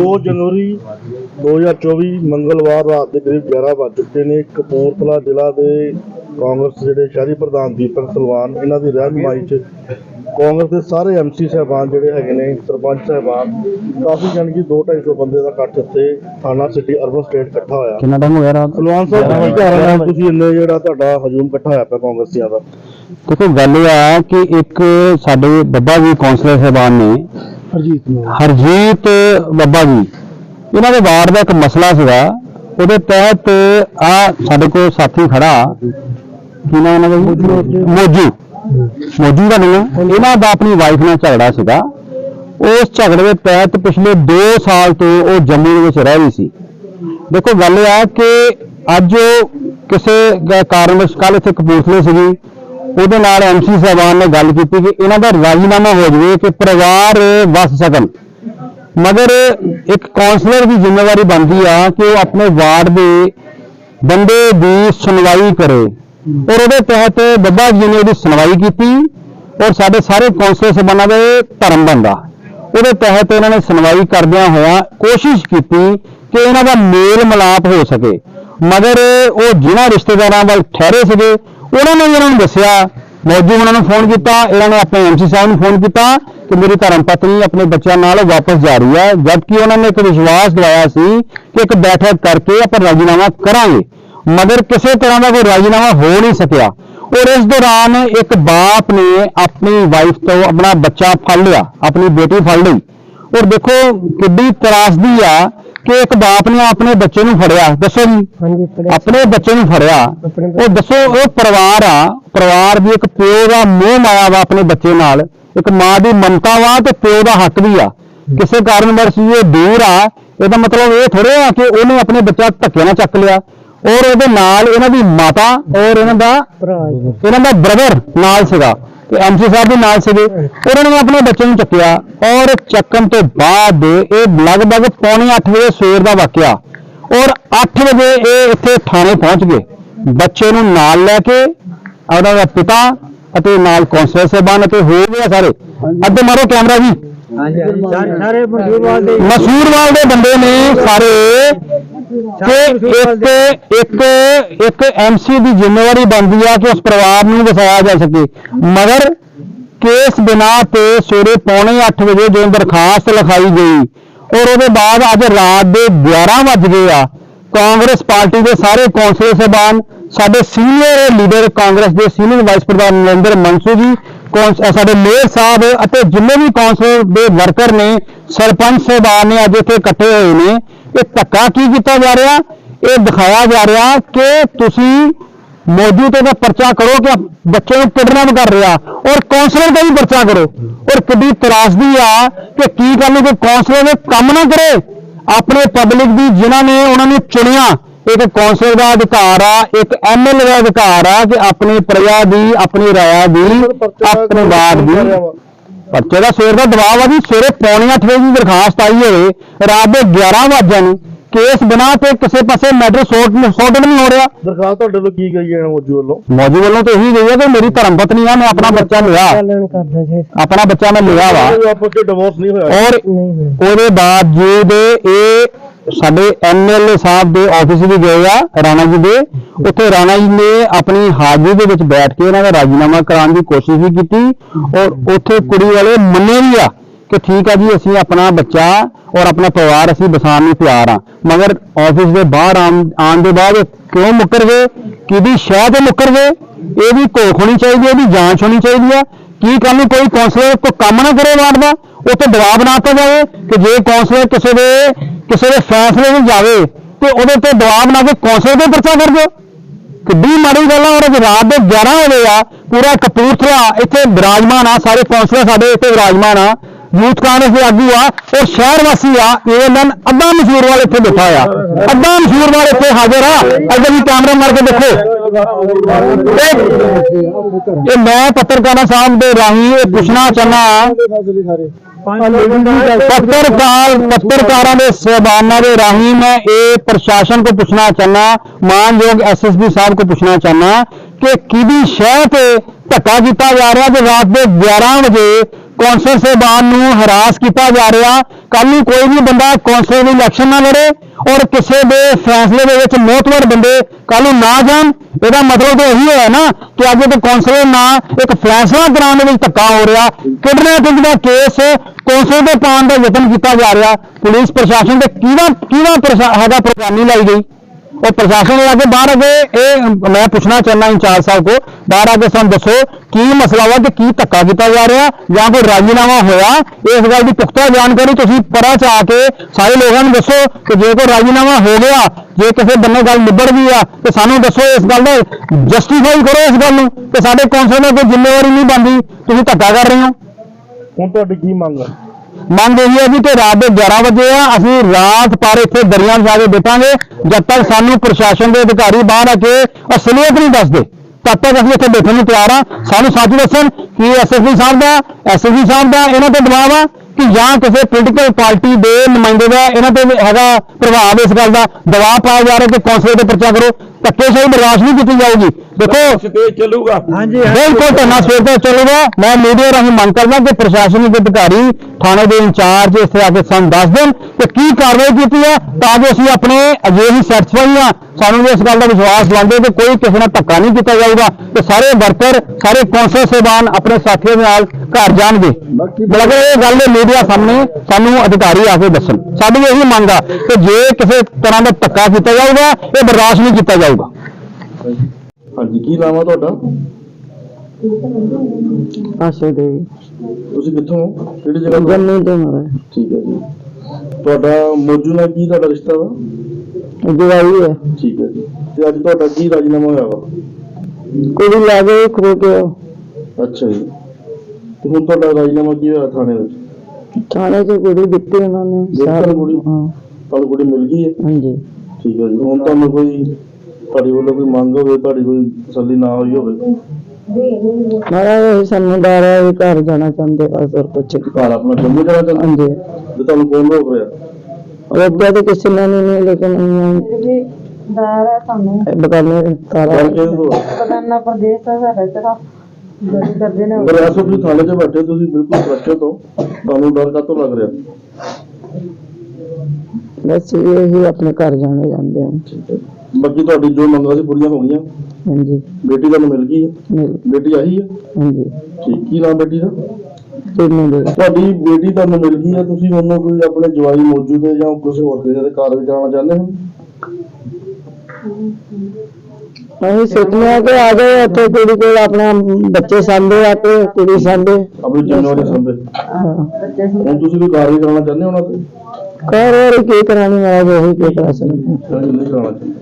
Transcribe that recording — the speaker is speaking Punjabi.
ਜਨਵਰੀ 2024 ਮੰਗਲਵਾਰ ਰਾਤ ਦੇ ਕਰੀਬ 11 ਵੱਜ ਚੁੱਕੇ ਨੇ। ਕਪੂਰਥਲਾ ਜ਼ਿਲ੍ਹਾ ਦੇ ਕਾਂਗਰਸ ਜਿਹੜੇ ਸ਼ਹਿਰੀ ਪ੍ਰਧਾਨ ਦੀਪਕ ਸਲਵਾਨ ਇਹਨਾਂ ਦੀ ਰਹਿਨੁਮਾਈ 'ਚ ਕਾਂਗਰਸ ਦੇ ਸਾਰੇ ਐਮਸੀ ਸਾਹਿਬਾਨ ਜਿਹੜੇ ਹੈਗੇ ਨੇ ਸਰਪੰਚ ਸਾਹਿਬਾਨ ਕਾਫੀ ਜਾਣੀ ਕਿ 2-250 ਬੰਦੇ ਦਾ ਇਕੱਠ ਇੱਥੇ ਥਾਣਾ ਸਿਟੀ ਅਰਬਨ ਸਟੇਟ ਇਕੱਠਾ ਹੋਇਆ। ਕਿੰਨਾ ਟਾਈਮ ਹੋ ਗਿਆ ਰਾਤ? ਸਲਵਾਨ ਸਾਹਿਬ ਕੀ ਕਾਰਨ ਹੈ ਤੁਸੀਂ ਇੰਨੇ ਜਿਹੜਾ ਤੁਹਾਡਾ ਹਜੂਮ ਇਕੱਠਾ ਹੋਇਆ ਪਿਆ ਕਾਂਗਰਸੀਆਂ ਦਾ। ਦੇਖੋ ਗੱਲ ਇਹ ਆ ਕਿ ਇੱਕ ਸਾਡੇ ਬੱਬਾ ਜੀ ਕੌਂਸਲਰ ਸਾਹਿਬਾਨ ਨੇ ਹਰਜੀਤ ਨੂੰ। ਹਰਜੀਤ ਬੱਬਾ ਜੀ ਇਹਨਾਂ ਦੇ ਵਾਰਡ ਦਾ ਇੱਕ ਮਸਲਾ ਸੀਗਾ ਉਹਦੇ ਤਹਿਤ ਆ ਸਾਡੇ ਕੋਲ ਸਾਥੀ ਖੜਾ ਕੀ ਨਾਮ ਇਹਨਾਂ ਦਾ ਜੀ? ਮੋਜੂ। ਮੋਜੂ। ਦਾ ਨਾਮ ਹੈ। ਇਹਨਾਂ ਦਾ ਆਪਣੀ ਵਾਈਫ ਨਾਲ ਝਗੜਾ ਸੀਗਾ। ਉਸ ਝਗੜੇ ਦੇ ਤਹਿਤ ਪਿਛਲੇ 2 ਸਾਲ ਤੋਂ ਉਹ ਜੰਮੂ ਦੇ ਵਿੱਚ ਰਹਿ ਰਹੀ ਸੀ। ਦੇਖੋ ਗੱਲ ਇਹ ਆ ਕਿ ਅੱਜ ਉਹ ਕਿਸੇ ਗ- ਕਾਰਨਵਸ਼ ਕੱਲ ਇੱਥੇ ਕਪੂਰਥਲੇ ਸੀਗੀ। ਉਹਦੇ ਨਾਲ ਐਮਸੀ ਸਾਹਿਬਾਨ ਨੇ ਗੱਲ ਕੀਤੀ ਕਿ ਇਹਨਾਂ ਦਾ ਰਾਜੀਨਾਮਾ ਹੋ ਜਾਵੇ ਕਿ ਪਰਿਵਾਰ ਵਸ ਸਕਣ। ਮਗਰ ਇੱਕ ਕਾਉਂਸਲਰ ਦੀ ਜ਼ਿੰਮੇਵਾਰੀ ਬਣਦੀ ਆ ਕਿ ਉਹ ਆਪਣੇ ਵਾਰਡ ਦੇ ਬੰਦੇ ਦੀ ਸੁਣਵਾਈ ਕਰੇ। ਔਰ ਉਹਦੇ ਤਹਿਤ ਬੱਬਾ ਜੀ ਨੇ ਉਹਦੀ ਸੁਣਵਾਈ ਕੀਤੀ ਔਰ ਸਾਡੇ ਸਾਰੇ ਕਾਉਂਸਲਰ ਸਾਹਿਬਾਨਾਂ ਦੇ ਧਰਮ ਬੰਦਾ। ਉਹਦੇ ਤਹਿਤ ਇਹਨਾਂ ਨੇ ਸੁਣਵਾਈ ਕਰਦਿਆਂ ਹੋਇਆ ਕੋਸ਼ਿਸ਼ ਕੀਤੀ ਕਿ ਇਹਨਾਂ ਦਾ ਮੇਲ ਮਿਲਾਪ ਹੋ ਸਕੇ। ਮਗਰ ਉਹ ਜਿਨ੍ਹਾਂ ਰਿਸ਼ਤੇਦਾਰਾਂ ਵੱਲ ਠਹਿਰੇ ਸੀਗੇ ਉਹਨਾਂ ਨੇ ਇਹਨਾਂ ਨੂੰ ਦੱਸਿਆ ਮੌਜੂ ਉਹਨਾਂ ਨੂੰ ਫੋਨ ਕੀਤਾ, ਇਹਨਾਂ ਨੇ ਆਪਣੇ ਐਮਸੀ ਸਾਹਿਬ ਨੂੰ ਫੋਨ ਕੀਤਾ ਕਿ ਮੇਰੀ ਧਰਮ ਪਤਨੀ ਆਪਣੇ ਬੱਚਿਆਂ ਨਾਲ ਵਾਪਸ ਜਾ ਰਹੀ ਹੈ, ਜਦਕਿ ਉਹਨਾਂ ਨੇ ਇੱਕ ਵਿਸ਼ਵਾਸ ਦਿਵਾਇਆ ਸੀ ਕਿ ਇੱਕ ਬੈਠਕ ਕਰਕੇ ਆਪਾਂ ਰਾਜੀਨਾਮਾ ਕਰਾਂਗੇ। ਮਗਰ ਕਿਸੇ ਤਰ੍ਹਾਂ ਦਾ ਕੋਈ ਰਾਜੀਨਾਮਾ ਹੋ ਨਹੀਂ ਸਕਿਆ। ਔਰ ਇਸ ਦੌਰਾਨ ਇੱਕ ਬਾਪ ਨੇ ਆਪਣੀ ਵਾਈਫ ਤੋਂ ਆਪਣਾ ਬੱਚਾ ਫੜ ਲਿਆ, ਆਪਣੀ ਬੇਟੀ ਫੜ ਲਈ। ਔਰ ਦੇਖੋ ਕਿੱਡੀ ਤਰਾਸਦੀ ਆ ਕਿ ਇੱਕ ਬਾਪ ਨੇ ਆਪਣੇ ਬੱਚੇ ਨੂੰ ਫੜਿਆ ਦੱਸੋ ਜੀ। ਹਾਂਜੀ ਪੜਿਆ ਆਪਣੇ ਬੱਚੇ ਨੂੰ ਫੜਿਆ। ਆਪਣੇ ਉਹ ਦੱਸੋ ਉਹ ਪਰਿਵਾਰ ਆ ਪਰਿਵਾਰ ਦੀ ਇੱਕ ਪਿਓ ਦਾ ਮੋਹ ਮਾਇਆ ਵਾ ਆਪਣੇ ਬੱਚੇ ਨਾਲ। ਇੱਕ ਮਾਂ ਦੀ ਮਮਤਾ ਵਾ ਤੇ ਪਿਓ ਦਾ ਹੱਕ ਵੀ ਆ। ਕਿਸੇ ਕਾਰਨ ਵਰਸ ਇਹ ਦੂਰ ਆ ਇਹਦਾ ਮਤਲਬ ਇਹ ਥੋੜੇ ਆ ਕਿ ਉਹਨੇ ਆਪਣੇ ਬੱਚਾ ਧੱਕੇ ਨਾਲ ਚੱਕ ਲਿਆ। ਔਰ ਉਹਦੇ ਨਾਲ ਇਹਨਾਂ ਦੀ ਮਾਤਾ ਔਰ ਇਹਨਾਂ ਦਾ ਭਰਾ ਜੀ। ਇਹਨਾਂ ਦਾ ਬ੍ਰਦਰ ਨਾਲ ਸੀਗਾ। ਤੇ ਐਮਸੀ ਸਾਹਿਬ ਵੀ ਨਾਲ ਸੀਗੇ। ਉਹਨਾਂ ਨੇ ਆਪਣੇ ਬੱਚੇ ਨੂੰ ਚੱਕਿਆ ਔਰ ਚੱਕਣ ਤੋਂ ਬਾਅਦ ਇਹ ਲਗਭਗ ਪੌਣੇ 8 ਵਜੇ ਸਵੇਰ ਦਾ ਵਾਕਿਆ ਔਰ 8 ਵਜੇ ਇਹ ਇੱਥੇ ਥਾਣੇ ਪਹੁੰਚ ਗਏ। ਬੱਚੇ ਨੂੰ ਨਾਲ ਲੈ ਕੇ ਉਹਨਾਂ ਦਾ ਪਿਤਾ ਅਤੇ ਨਾਲ ਕੌਂਸਲਰ ਸਾਹਿਬਾਨ ਅਤੇ ਹੋਰ ਵੀ ਆ ਸਾਰੇ। ਅੱਗੇ ਮਾਰੋ ਕੈਮਰਾ ਜੀ। ਹਾਂਜੀ ਹਾਂਜੀ। ਸਾਰੇ ਮਸ਼ਹੂਰਵਾਲ ਦੇ ਮਸੂਰਵਾਲ ਦੇ ਬੰਦੇ ਨੇ ਸਾਰੇ ਕਿ ਇੱਕ ਇੱਕ ਇੱਕ ਐਮਸੀ ਦੀ ਜ਼ਿੰਮੇਵਾਰੀ ਬਣਦੀ ਆ ਕਿ ਉਸ ਪਰਿਵਾਰ ਨੂੰ ਵਸਾਇਆ ਜਾ ਸਕੇ। ਮਗਰ ਕੇਸ ਬਿਨਾ ਤੇ ਸਵੇਰੇ ਪੌਣੇ 8 ਵਜੇ ਜੋ ਦਰਖਾਸਤ ਲਿਖਾਈ ਗਈ ਔਰ ਉਹਦੇ ਬਾਅਦ ਅੱਜ ਰਾਤ ਦੇ 11 ਵੱਜ ਗਏ ਆ ਕਾਂਗਰਸ ਪਾਰਟੀ ਦੇ ਸਾਰੇ ਕੌਂਸਲਰ ਸਾਹਿਬਾਨ ਸਾਡੇ ਸੀਨੀਅਰ ਲੀਡਰ ਕਾਂਗਰਸ ਦੇ ਸੀਨੀਅਰ ਵਾਈਸ ਪ੍ਰਧਾਨ ਨਰਿੰਦਰ ਮਨਸੂ ਜੀ ਕੌਂਸ- ਸਾਡੇ ਮੇਅਰ ਸਾਹਿਬ ਅਤੇ ਜਿੰਨੇ ਵੀ ਕੌਂਸਲਰ ਦੇ ਵਰਕਰ ਨੇ ਸਰਪੰਚ ਸਾਹਿਬਾਨ ਨੇ ਅੱਜ ਇੱਥੇ ਇਕੱਠੇ ਹੋਏ ਨੇ। ਇਹ ਧੱਕਾ ਕੀ ਕੀਤਾ ਜਾ ਰਿਹਾ? ਇਹ ਦਿਖਾਇਆ ਜਾ ਰਿਹਾ ਕਿ ਤੁਸੀਂ ਮੌਜੂਦ ਦਾ ਪਰਚਾ ਕਰੋ ਕਿ ਬੱਚੇ ਨੂੰ ਕਿਡਨੈਪ ਕਰ ਰਿਹਾ। ਔਰ ਕੌਂਸਲਰ ਦਾ ਵੀ ਪਰਚਾ ਕਰੋ। ਔਰ ਕਿੱਡੀ ਤਰਾਸਦੀ ਆ ਕਿ ਕੀ ਗੱਲ ਨੂੰ ਕਿ ਕੌਂਸਲਰ ਨੇ ਕੰਮ ਨਾ ਕਰੇ। ਆਪਣੇ ਪਬਲਿਕ ਦੀ ਜਿਨ੍ਹਾਂ ਨੇ ਉਹਨਾਂ ਨੂੰ ਚੁਣਿਆ ਇੱਕ ਕੌਂਸਲਰ ਦਾ ਅਧਿਕਾਰ ਆ ਇੱਕ ਐਮਐਲਏ ਦਾ ਅਧਿਕਾਰ ਆ ਕਿ ਆਪਣੀ ਪ੍ਰਜਾ ਦੀ ਆਪਣੀ ਰਾਇਆ ਦੀ ਆਪਣੇ ਬਾਤ ਦੀ ਪਰਚੇ ਦਾ ਸਵੇਰ ਦਾ ਦਬਾਅ ਆ ਵੀ ਸਵੇਰੇ ਪੌਣੇ 8 ਵਜੇ ਦੀ ਦਰਖਾਸਤ ਆਈ ਹੋਵੇ ਰਾਤ ਦੇ 11 ਵਜੇ ਨੂੰ ਕੇਸ ਬਿਨਾ ਤੇ ਕਿਸੇ ਪਾਸੇ ਮੈਟਰ ਸੋਰਟ ਸੋਰਟਡ ਨਹੀਂ ਹੋ ਰਿਹਾ। ਦਰਖਾਸਤ ਤੁਹਾਡੇ ਵੱਲੋਂ ਕੀ ਗਈ ਹੈ ਮੌਜੂ ਵੱਲੋਂ? ਮੌਜੂ ਵੱਲੋਂ ਤਾਂ ਇਹੀ ਗਈ ਹੈ ਕਿ ਮੇਰੀ ਧਰਮ ਪਤਨੀ ਆ ਮੈਂ ਆਪਣਾ ਬੱਚਾ ਲਿਆ। ਜੀ ਆਪਣਾ ਬੱਚਾ ਮੈਂ ਲਿਆ ਵਾ। ਆਪਸ ਵਿੱਚ ਡਿਵੋਰਸ ਨਹੀਂ ਹੋਇਆ? ਔਰ। ਉਹਦੇ ਬਾਵਜੂਦ ਇਹ ਸਾਡੇ ਐਮਐਲਏ ਸਾਹਿਬ ਦੇ ਆਫਿਸ ਵੀ ਗਏ ਆ, ਰਾਣਾ ਜੀ ਦੇ। ਉੱਥੇ ਰਾਣਾ ਜੀ ਨੇ ਆਪਣੀ ਹਾਜ਼ਰੀ ਦੇ ਵਿੱਚ ਬੈਠ ਕੇ ਇਹਨਾਂ ਦਾ ਰਾਜੀਨਾਮਾ ਕਰਾਉਣ ਦੀ ਕੋਸ਼ਿਸ਼ ਵੀ ਕੀਤੀ। ਔਰ ਉੱਥੇ ਕੁੜੀ ਵਾਲੇ ਮੰਨੇ ਵੀ ਆ ਕਿ ਠੀਕ ਆ ਜੀ, ਅਸੀਂ ਆਪਣਾ ਬੱਚਾ ਔਰ ਆਪਣਾ ਪਰਿਵਾਰ ਅਸੀਂ ਬਸਾਉਣ ਨੂੰ ਤਿਆਰ ਆ। ਮਗਰ ਆਫਿਸ ਦੇ ਬਾਹਰ ਆਉਣ ਆਉਣ ਦੇ ਬਾਅਦ ਕਿਉਂ ਮੁੱਕਰ ਗਏ? ਕਿਹਦੀ ਸ਼ਹਿ ਤੇ ਮੁੱਕਰ ਗਏ? ਇਹ ਵੀ ਘੋਖ ਹੋਣੀ ਚਾਹੀਦੀ ਹੈ ਇਹਦੀ ਜਾਂਚ ਹੋਣੀ ਚਾਹੀਦੀ ਆ। ਕੀ ਕੱਲ ਨੂੰ ਕੋਈ ਕੌਂਸਲਰ ਕੋਈ ਕੰਮ ਨਾ ਕਰੇ ਵਾਰਡ ਦਾ? ਉਹ ਤੇ ਦਬਾਅ ਬਣਾਤਾ ਜਾਵੇ ਕਿ ਜੇ ਕੌਂਸਲਰ ਕਿਸੇ ਦੇ ਕਿਸੇ ਦੇ ਫੈਸਲੇ ਵਿੱਚ ਜਾਵੇ, ਤੇ ਉਹਦੇ ਤੇ ਦਬਾਅ ਬਣਾ ਕੇ ਕੌਂਸਲਰ ਤੇ ਪਰਚਾ ਕਰ ਦਿਓ। ਕਿੱਡੀ ਮਾੜੀ ਗੱਲ ਆ ਔਰ ਰਾਤ ਦੇ 11 ਵਜੇ ਆ, ਪੂਰਾ ਕਪੂਰਥਲਾ ਇੱਥੇ ਵਿਰਾਜਮਾਨ ਆ, ਸਾਰੇ ਕੌਂਸਲਰ ਸਾਡੇ ਇੱਥੇ ਵਿਰਾਜਮਾਨ ਆ। ਯੂਥ ਕਾਂਗਰਸ ਦੇ ਆਗੂ ਆ, ਔਰ ਸ਼ਹਿਰ ਵਾਸੀ ਆ ਏਐਨਐਨ ਅੱਧਾ ਮਸ਼ਹੂਰ ਵਾਲੇ ਇੱਥੇ ਬੈਠਾ ਆ। ਅੱਧਾ ਮਸ਼ਹੂਰ ਵਾਲੇ ਇੱਥੇ ਹਾਜ਼ਰ ਆ। ਇੱਧਰ ਵੀ ਕੈਮਰਾ ਮਾਰ ਕੇ ਦੇਖੋ। ਇਹ ਮੈਂ ਪੱਤਰਕਾਰਾਂ ਸਾਹਿਬ ਦੇ ਰਾਹੀਂ ਇਹ ਪੁੱਛਣਾ ਚਾਹੁੰਦਾ ਪੱਤਰਕਾਰ ਪੱਤਰਕਾਰਾਂ ਦੇ ਸਹਿਬਾਨਾਂ ਦੇ ਰਾਹੀਂ ਮੈਂ ਇਹ ਪ੍ਰਸ਼ਾਸਨ ਕੋ ਪੁੱਛਣਾ ਚਾਹਨਾ ਮਾਨਯੋਗ ਐਸਐਸਪੀ ਸਾਹਿਬ ਕੋ ਪੁੱਛਣਾ ਚਾਹਨਾ ਕਿ ਕਿਹਦੀ ਸ਼ਹਿ ਤੇ ਧੱਕਾ ਕੀਤਾ ਜਾ ਰਿਹਾ ਕਿ ਰਾਤ ਦੇ 11 ਵਜੇ ਕੌਂਸਲਰ ਸਾਹਿਬਾਨ ਨੂੰ ਹਰਾਸ ਕੀਤਾ ਜਾ ਰਿਹਾ ਕੱਲ ਨੂੰ ਕੋਈ ਵੀ ਬੰਦਾ ਕੌਂਸਲਰ ਦੀ ਇਲੈਕਸ਼ਨ ਨਾ ਲੜੇ ਔਰ ਕਿਸੇ ਦੇ ਫੈਸਲੇ ਦੇ ਵਿੱਚ ਮੋਤਵਰ ਬੰਦੇ ਕੱਲ ਨੂੰ ਨਾ ਜਾਣ, ਇਹਦਾ ਮਤਲਬ ਤਾਂ ਇਹੀ ਹੋਇਆ ਨਾ ਕਿ ਅੱਜ ਇੱਕ ਕੌਂਸਲਰ ਨਾਲ ਇੱਕ ਫੈਸਲਾ ਕਰਾਉਣ ਦੇ ਵਿੱਚ ਧੱਕਾ ਹੋ ਰਿਹਾ। ਕਿਡਨੈਪਿੰਗ ਦਾ ਕੇਸ ਕੌਂਸਲਰ ਦੇ ਪਾਉਣ ਦਾ ਯਤਨ ਕੀਤਾ ਜਾ ਰਿਹਾ। ਪੁਲਿਸ ਪ੍ਰਸ਼ਾਸਨ ਤੇ ਕਿਹਦਾ ਕਿਹਦਾ ਪ੍ਰਸ਼ਾ- ਹੈਗਾ ਪ੍ਰਧਾਨੀ ਲਾਈ ਗਈ? ਉਹ ਪ੍ਰਸ਼ਾਸਨ ਨੇ ਕੇ ਬਾਹਰ ਅੱਗੇ ਇਹ ਮੈਂ ਪੁੱਛਣਾ ਚਾਹੁੰਦਾ ਇੰਚਾਰਜ ਸਾਹਿਬ ਕੋ ਬਾਹਰ ਆ ਕੇ ਸਾਨੂੰ ਦੱਸੋ ਕੀ ਮਸਲਾ ਵਾ ਤੇ ਕੀ ਧੱਕਾ ਕੀਤਾ ਜਾ ਰਿਹਾ ਜਾਂ ਕੋਈ ਰਾਜੀਨਾਮਾ ਹੋਇਆ ਇਸ ਗੱਲ ਦੀ ਪੁਖਤਾ ਜਾਣਕਾਰੀ ਤੁਸੀਂ ਪਰਾਂ ਚ ਆ ਕੇ ਸਾਰੇ ਲੋਕਾਂ ਨੂੰ ਦੱਸੋ ਕਿ ਜੇ ਕੋਈ ਰਾਜੀਨਾਮਾ ਹੋ ਗਿਆ ਜੇ ਕਿਸੇ ਬੰਨੇ ਗੱਲ ਨਿਬੜ ਗਈ ਆ ਤੇ ਸਾਨੂੰ ਦੱਸੋ ਇਸ ਗੱਲ ਦਾ ਜਸਟੀਫਾਈ ਕਰੋ ਇਸ ਗੱਲ ਨੂੰ ਕਿ ਸਾਡੇ ਕੌਂਸਲ ਦੀ ਕੋਈ ਜ਼ਿੰਮੇਵਾਰੀ ਨਹੀਂ ਬਣਦੀ ਤੁਸੀਂ ਧੱਕਾ ਕਰ ਰਹੇ ਹੋ ਹੁਣ ਤੁਹਾਡੀ ਕੀ ਮੰਗ ਹੈ ਮੰਗ ਇਹ ਹੈ ਜੀ ਕਿ ਰਾਤ ਦੇ 11 ਵਜੇ ਆ, ਅਸੀਂ ਰਾਤ ਪਰ ਇੱਥੇ ਦਰਿਆ ਜਾ ਕੇ ਬੈਠਾਂਗੇ ਜਦ ਤੱਕ ਸਾਨੂੰ ਪ੍ਰਸ਼ਾਸਨ ਦੇ ਅਧਿਕਾਰੀ ਬਾਹਰ ਆ ਕੇ ਅਸਲੀਅਤ ਨਹੀਂ ਦੱਸਦੇ। ਤਦ ਤੱਕ ਅਸੀਂ ਇੱਥੇ ਬੈਠਣ ਨੂੰ ਤਿਆਰ ਆ। ਸਾਨੂੰ ਸੱਚ ਦੱਸਣ ਕਿ ਐਸਐਸਪੀ ਸਾਹਿਬ ਦਾ ਐਸਐਸਪੀ ਸਾਹਿਬ ਦਾ ਇਹਨਾਂ ਤੇ ਦਬਾਅ ਆ ਕਿ ਜਾਂ ਕਿਸੇ ਪੋਲੀਟੀਕਲ ਪਾਰਟੀ ਦੇ ਨੁਮਾਇੰਦੇ ਦਾ ਇਹਨਾਂ ਤੇ ਹੈਗਾ ਪ੍ਰਭਾਵ ਇਸ ਗੱਲ ਦਾ। ਦਬਾਅ ਪਾਇਆ ਜਾ ਰਿਹਾ ਕਿ ਕੌਂਸਲ ਤੇ ਪਰਚਾ ਕਰੋ। ਧੱਕੇਸ਼ਾਹੀ ਬਰਦਾਸ਼ਤ ਨਹੀਂ ਕੀਤੀ ਜਾਊਗੀ। ਦੇਖੋ ਤੇ ਚੱਲੂਗਾ। ਹਾਂਜੀ ਬਿਲਕੁਲ ਧਰਨਾ ਸਵੇਰ ਤੋਂ ਚੱਲੂਗਾ। ਮੈਂ ਮੀਡੀਆ ਰਾਹੀਂ ਮੰਗ ਕਰਦਾ ਕਿ ਪ੍ਰਸ਼ਾਸਨਿਕ ਅਧਿਕਾਰੀ ਥਾਣੇ ਦੇ ਇੰਚਾਰਜ ਇੱਥੇ ਆ ਕੇ ਸਾਨੂੰ ਦੱਸ ਦੇਣ ਕਿ ਕੀ ਕਾਰਵਾਈ ਕੀਤੀ ਹੈ ਤਾਂ ਜੋ ਅਸੀਂ ਆਪਣੇ ਅਜੇ ਹੀ ਸੈਟੀਸਫਾਈ ਹਾਂ ਸਾਨੂੰ ਇਸ ਗੱਲ ਦਾ ਵਿਸ਼ਵਾਸ ਦਿਲਾਉਂਦੇ ਕਿ ਕੋਈ ਕਿਸੇ ਨਾਲ ਧੱਕਾ ਨਹੀਂ ਕੀਤਾ ਜਾਊਗਾ ਤੇ ਸਾਰੇ ਵਰਕਰ ਸਾਰੇ ਕੌਂਸਲ ਸੇਵਾਨ ਆਪਣੇ ਸਾਥੀਆਂ ਦੇ ਨਾਲ ਘਰ ਜਾਣਗੇ। ਮਤਲਬ ਇਹ ਗੱਲ ਮੀਡੀਆ ਸਾਹਮਣੇ ਸਾਨੂੰ ਅਧਿਕਾਰੀ ਆ ਕੇ ਦੱਸਣ। ਸਾਡੀ ਇਹੀ ਮੰਗ ਆ ਕਿ ਜੇ ਕਿਸੇ ਤਰ੍ਹਾਂ ਦਾ ਧੱਕਾ ਕੀਤਾ ਜਾਊਗਾ ਇਹ ਬਰਦਾਸ਼ਤ ਨਹੀਂ ਕੀਤਾ ਜਾਊਗਾ। ਹਾਂਜੀ ਕੀ ਨਾਮ ਆ ਤੁਹਾਡਾ? ਆਸ਼ੇ ਦੇ ਤੁਸੀਂ ਕਿੱਥੋਂ ਹੋ? ਕਿਹੜੀ ਜਗ੍ਹਾ ਤੋਂ? ਜੰਮੂ ਤੋਂ ਮਾਰੇ ਠੀਕ ਹੈ ਜੀ। ਤੁਹਾਡਾ ਮੌਜੂ ਨਾਲ ਕੀ ਤੁਹਾਡਾ ਰਿਸ਼ਤਾ ਵਾ? ਜਵਾਈ ਹੈ। ਠੀਕ ਹੈ ਜੀ। ਤੇ ਅੱਜ ਤੁਹਾਡਾ ਕੀ ਰਾਜੀਨਾਮਾ ਹੋਇਆ ਵਾ? ਕੁੜੀ ਲਾ ਕੇ ਖਰੋ ਕੇ। ਅੱਛਾ ਜੀ। ਤੇ ਹੁਣ ਤੁਹਾਡਾ ਰਾਜੀਨਾਮਾ ਕੀ ਹੋਇਆ ਥਾਣੇ ਵਿੱਚ? ਥਾਣੇ 'ਚ ਕੁੜੀ ਦਿੱਤੀ ਉਹਨਾਂ ਨੇ ਦਿੱਤੀ ਕੁੜੀ? ਹਾਂ। ਤੁਹਾਨੂੰ ਕੁੜੀ ਮਿਲ ਗਈ ਹੈ? ਹਾਂਜੀ। ਠੀਕ ਹੈ ਜੀ। ਹੁਣ ਤੁਹਾਨੂੰ ਕੋਈ ਤੁਹਾਡੇ ਵੱਲੋਂ ਕੋਈ ਮੰਗ ਹੋਵੇ ਤੁਹਾਡੀ ਕੋਈ ਤਸੱਲੀ ਨਾ ਹੋਈ ਹੋਵੇ। ਮਾਰਾ ਇਹ ਸਾਨੂੰ ਡਰ ਹੈ ਵੀ ਘਰ ਜਾਣਾ ਚਾਹੁੰਦੇ ਬਸ ਹੋਰ ਕੁਛ ਨਹੀਂ। ਘਰ ਆਪਣਾ ਜੰਮੂ ਜਾਣਾ ਚਾਹੁੰਦੇ ਹਾਂਜੀ। ਤੇ ਤੁਹਾਨੂੰ ਕੌਣ ਰੋਕ ਰਿਹਾ? ਰੱਬਿਆ ਤੇ ਕਿਸੇ ਨੇ ਨਹੀਂ ਨਹੀਂ ਲੇਕਿਨ ਵੀ ਦਾਰ ਹੈ ਸਾਨੂੰ। ਬਗਾਨੇ ਤਾਰਾ ਡਰ ਕਿਹਦੇ ਤੋਂ ਆ? ਬਗਾਨਾ ਪ੍ਰਦੇਸ਼ ਦਾ ਸਾਡਾ ਤੇਰਾ ਜਿਹੜੀ ਕਰਦੇ ਨੇ ਅਗਰ ਐਸੋ ਤੁਸੀਂ ਥਾਣੇ 'ਚ ਬੈਠੇ ਤੁਸੀਂ ਬਿਲਕੁਲ ਸੁਰੱਖਿਅਤ ਹੋ। ਤੁਹਾਨੂੰ ਡਰ ਕਾਹਤੋਂ ਲੱਗ ਰਿਹਾ? ਬਸ ਇਹ ਆਪਣੇ ਘਰ ਜਾਣੇ ਜਾਂਦੇ ਹਨ ਠੀਕ ਹੈ। ਬਾਕੀ ਤੁਹਾਡੀ ਜੋ ਮੰਗਾਂ ਸੀ ਪੂਰੀਆਂ ਹੋ ਗਈਆਂ ਹਾਂਜੀ। ਬੇਟੀ ਤੁਹਾਨੂੰ ਮਿਲ ਗਈ ਹੈ ਮਿਲ ਬੇਟੀ ਆਈ ਹੈ ਹਾਂਜੀ। ਠੀਕ ਕੀ ਨਾਮ ਬੇਟੀ ਦਾ? ਤਿੰਨ ਦੇ। ਤੁਹਾਡੀ ਬੇਟੀ ਤੁਹਾਨੂੰ ਮਿਲ ਗਈ ਹੈ ਤੁਸੀਂ ਉਹਨੂੰ ਕੋਈ ਆਪਣੇ ਜਵਾਈ ਮੌਜੂਦ ਹੈ ਜਾਂ ਕਿਸੇ ਹੋਰ ਕਿਸੇ ਦੇ ਕਾਰਵਾਈ ਕਰਾਉਣਾ ਚਾਹੁੰਦੇ ਹੋ? ਅਸੀਂ ਸੋਚਿਆ ਕਿ ਆ ਜਾਏ ਉੱਥੇ ਕੁੜੀ ਕੋਲ ਆਪਣਾ ਬੱਚੇ ਸੰਭੇ ਆ ਤੇ ਕੁੜੀ ਸੰਭੇ। ਆਪਣੀ ਬੱਚੇ ਨੂੰ ਹੁਣ ਤੁਸੀਂ ਕੋਈ ਕਾਰਵਾਈ ਕਰਾਉਣਾ ਚਾਹੁੰਦੇ ਹੋ ਉਹਨਾਂ ਤੇ? ਕਰ ਕੀ ਕਰਾਣੀ ਮਹਾਰਾਜ ਉਹੀ ਕੀ ਕਰਾ ਸਕਦੇ ਹਾਂ। ਨਹੀਂ ਕਰਾਉਣਾ ਚਾਹੁੰਦੇ।